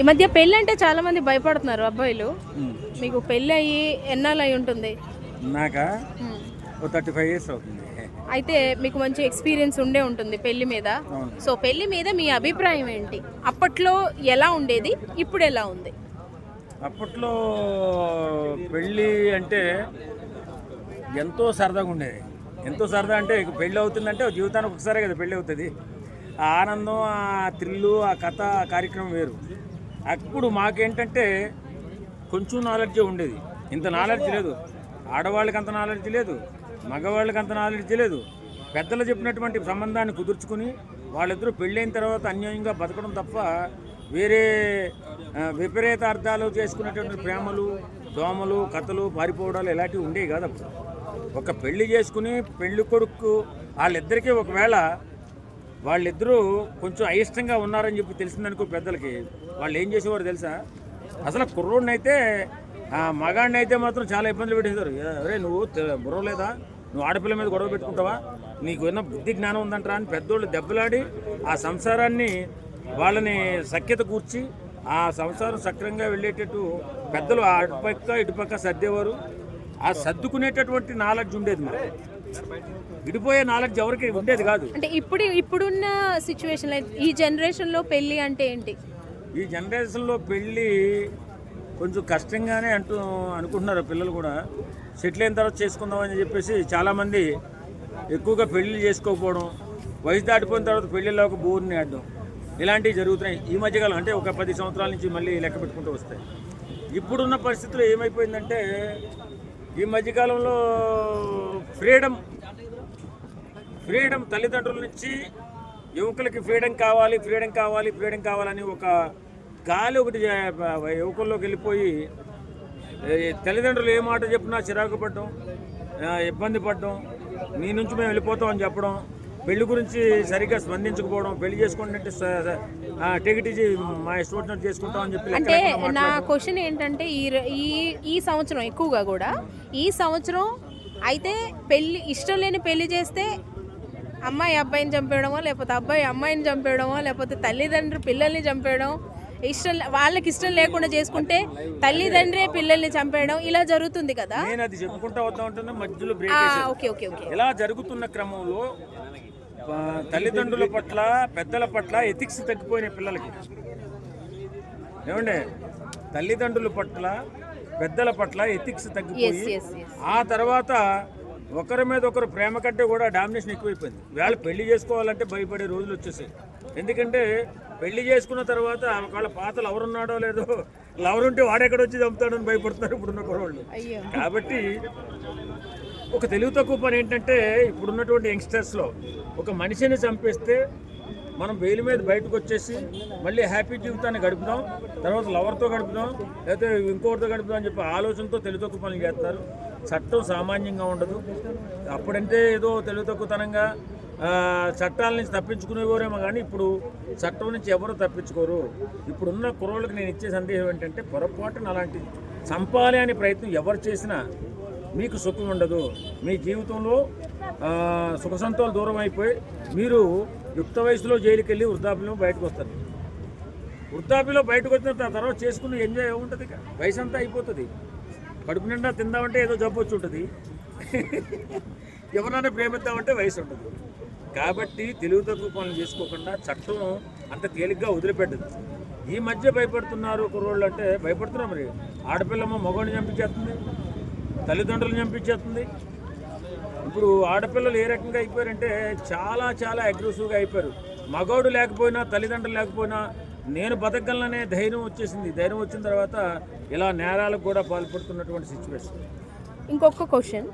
ఈ మధ్య పెళ్ళి అంటే చాలా మంది భయపడుతున్నారు అబ్బాయిలు. మీకు పెళ్ళి అయ్యి ఎన్నాళ్ళు అయి ఉంటుంది? నాక థర్టీ ఫైవ్ ఇయర్స్ అవుతుంది. అయితే మీకు మంచి ఎక్స్పీరియన్స్ ఉండే ఉంటుంది పెళ్ళి మీద. సో పెళ్ళి మీద మీ అభిప్రాయం ఏంటి? అప్పట్లో ఎలా ఉండేది? ఇప్పుడు ఎలా ఉంది? అప్పట్లో పెళ్ళి అంటే ఎంతో సరదాగా ఉండేది. ఎంతో సరదా అంటే పెళ్ళి అవుతుందంటే జీవితానికి ఒకసారి కదా పెళ్ళి అవుతుంది. ఆ ఆనందం ఆ థ్రిల్లు ఆ కథ ఆ కార్యక్రమం వేరు. అప్పుడు మాకేంటంటే కొంచెం నాలెడ్జ్ ఉండేది. ఇంత నాలెడ్జ్ లేదు. ఆడవాళ్ళకి అంత నాలెడ్జ్ లేదు. మగవాళ్ళకి అంత నాలెడ్జ్ లేదు. పెద్దలు చెప్పినటువంటి సంబంధాన్ని కుదుర్చుకుని వాళ్ళిద్దరూ పెళ్ళైన తర్వాత అన్యాయంగా బతకడం తప్ప వేరే విపరీత అర్థాలు చేసుకునేటువంటి ప్రేమలు దోమలు కథలు పారిపోవడాలు ఇలాంటివి ఉండేవి కాదు అప్పుడు ఒక పెళ్ళి చేసుకుని పెళ్ళి కొడుకు వాళ్ళిద్దరికీ ఒకవేళ వాళ్ళిద్దరూ కొంచెం అయిష్టంగా ఉన్నారని చెప్పి తెలిసిందనుకో పెద్దలకి. వాళ్ళు ఏం చేసేవారు తెలుసా? అసలు కుర్రోడిని అయితే మగాడిని అయితే మాత్రం చాలా ఇబ్బందులు పెట్టేశారు. అరే నువ్వు బుర్రలేదా బుర్ర లేదా? నువ్వు ఆడపిల్ల మీద గొడవ పెట్టుకుంటావా? నీకు ఏమన్నా బుద్ధి జ్ఞానం ఉందంటరా అని పెద్దోళ్ళు దెబ్బలాడి ఆ సంసారాన్ని వాళ్ళని సఖ్యత కూర్చి ఆ సంసారం సక్రంగా వెళ్ళేటట్టు పెద్దలు అటుపక్క ఇటుపక్క సర్దేవారు. ఆ సర్దుకునేటటువంటి నాలెడ్జ్ ఉండేది మరి విడిపోయే నాలెడ్జ్ ఎవరికి ఉండేది కాదు. అంటే ఇప్పుడు ఇప్పుడున్న సిచ్యువేషన్ ఈ జనరేషన్లో పెళ్ళి అంటే ఏంటి? ఈ జనరేషన్లో పెళ్ళి కొంచెం కష్టంగానే అంటూ అనుకుంటున్నారు పిల్లలు కూడా. సెటిల్ అయిన తర్వాత చేసుకుందామని చెప్పేసి చాలామంది ఎక్కువగా పెళ్ళిళ్ళు చేసుకోకపోవడం వయసు దాటిపోయిన తర్వాత పెళ్ళిళ్ళ ఒక బోర్ని ఆడడం ఇలాంటివి జరుగుతున్నాయి. ఈ మధ్యకాలం అంటే ఒక పది సంవత్సరాల నుంచి మళ్ళీ లెక్క పెట్టుకుంటూ వస్తాయి. ఇప్పుడున్న పరిస్థితుల్లో ఏమైపోయిందంటే ఈ మధ్యకాలంలో ఫ్రీడమ్ ఫ్రీడమ్ తల్లిదండ్రుల నుంచి యువకులకి ఫ్రీడమ్ కావాలి ఫ్రీడమ్ కావాలి ఫ్రీడమ్ కావాలని ఒక గాలి ఒకటి యువకుల్లోకి వెళ్ళిపోయి తల్లిదండ్రులు ఏ మాట చెప్పినా చిరాకు పడడం ఇబ్బంది పడడం మీ నుంచి మేము వెళ్ళిపోతాం అని చెప్పడం పెళ్ళి గురించి సరిగ్గా స్పందించకపోవడం పెళ్ళి చేసుకుంటే టికెట్ మా ఇష్టం చేసుకుంటాం అని చెప్పి అంటే నా క్వశ్చన్ ఏంటంటే ఈ ఈ సంవత్సరం ఎక్కువగా కూడా ఈ సంవత్సరం అయితే పెళ్ళి ఇష్టం లేని పెళ్ళి చేస్తే అమ్మాయి అబ్బాయిని చంపేయడమో లేకపోతే అబ్బాయి అమ్మాయిని చంపేయడమో లేకపోతే తల్లిదండ్రులు పిల్లల్ని చంపేయడం ఇష్టం వాళ్ళకి ఇష్టం లేకుండా చేసుకుంటే తల్లిదండ్రే పిల్లల్ని చంపేయడం ఇలా జరుగుతుంది కదా? నేను అది చెప్పుకుంటా వద్దాం ఉంటున్నా మధ్యలో. Okay okay okay. ఇలా జరుగుతున్న క్రమంలో తల్లిదండ్రుల పట్ల పెద్దల పట్ల ఎథిక్స్ తగ్గిపోయిన పిల్లలకి. ఏమండి? తల్లిదండ్రుల పట్ల పెద్దల పట్ల ఎథిక్స్ తగ్గిపోయి ఆ తర్వాత ఒకరి మీద ఒకరు ప్రేమ కంటే కూడా డామినేషన్ ఎక్కువైపోయింది. వాళ్ళు పెళ్ళి చేసుకోవాలంటే భయపడే రోజులు వచ్చేసాయి. ఎందుకంటే పెళ్ళి చేసుకున్న తర్వాత వాళ్ళ పాతలు ఎవరున్నాడో లేదో ఎవరుంటే వాడెక్కడ వచ్చి చంపుతాడని భయపడుతున్నారు ఇప్పుడున్న కుర్రోళ్ళు. అయ్యో. కాబట్టి ఒక తెలుగు తక్కువ పని ఏంటంటే ఇప్పుడున్నటువంటి యంగ్స్టర్స్లో ఒక మనిషిని చంపేస్తే మనం బెయిల్ మీద బయటకు వచ్చేసి మళ్ళీ హ్యాపీ జీవితాన్ని గడుపుదాం తర్వాత లవర్తో గడుపుదాం లేకపోతే ఇంకోటితో గడుపుదాం అని చెప్పి ఆలోచనతో తెలుతొక్కు పనులు చేస్తారు. చట్టం సామాన్యంగా ఉండదు. అప్పుడంటే ఏదో తెలుగుతక్కుతనంగా చట్టాల నుంచి తప్పించుకునేవారేమో కానీ ఇప్పుడు చట్టం నుంచి ఎవరు తప్పించుకోరు. ఇప్పుడున్న కుర్రోళ్ళకి నేను ఇచ్చే సందేహం ఏంటంటే పొరపాటున అలాంటి చంపాలి అనే ప్రయత్నం ఎవరు చేసినా మీకు సుఖం ఉండదు. మీ జీవితంలో సుఖ సంతోలు దూరం అయిపోయి మీరు యుక్త వయసులో జైలుకి వెళ్ళి వృద్ధాప్యంలో బయటకు వస్తారు. వృద్ధాప్యంలో బయటకు వచ్చిన తర్వాత చేసుకుని ఎంజాయ్ ఏముంటుంది ఇక? వయసు అంతా అయిపోతుంది. కడుపు నిండా తిందామంటే ఏదో జబ్బు వచ్చి ఉంటుంది. ఎవరైనా ప్రేమిద్దామంటే వయసు ఉంటుంది. కాబట్టి తెలుగు తక్కువ పనులు చేసుకోకుండా చట్టం అంత తేలిగ్గా వదిలిపెట్టదు. ఈ మధ్య భయపడుతున్నారు కుర్రోళ్ళు అంటే భయపడుతున్నారు మరి. ఆడపిల్లమ్మ మగవాడిని చంపించేస్తుంది. తల్లిదండ్రులను చంపించేస్తుంది. ఇప్పుడు ఆడపిల్లలు ఏ రకంగా అయిపోయారంటే చాలా చాలా అగ్రెసివ్గా అయిపోయారు. మగవాడు లేకపోయినా తల్లిదండ్రులు లేకపోయినా నేను బతకగలననే ధైర్యం వచ్చేసింది. ధైర్యం వచ్చిన తర్వాత ఇలా నేరాలకు కూడా పాల్పడుతున్నటువంటి సిచ్యువేషన్ ఇంకొక క్వశ్చన్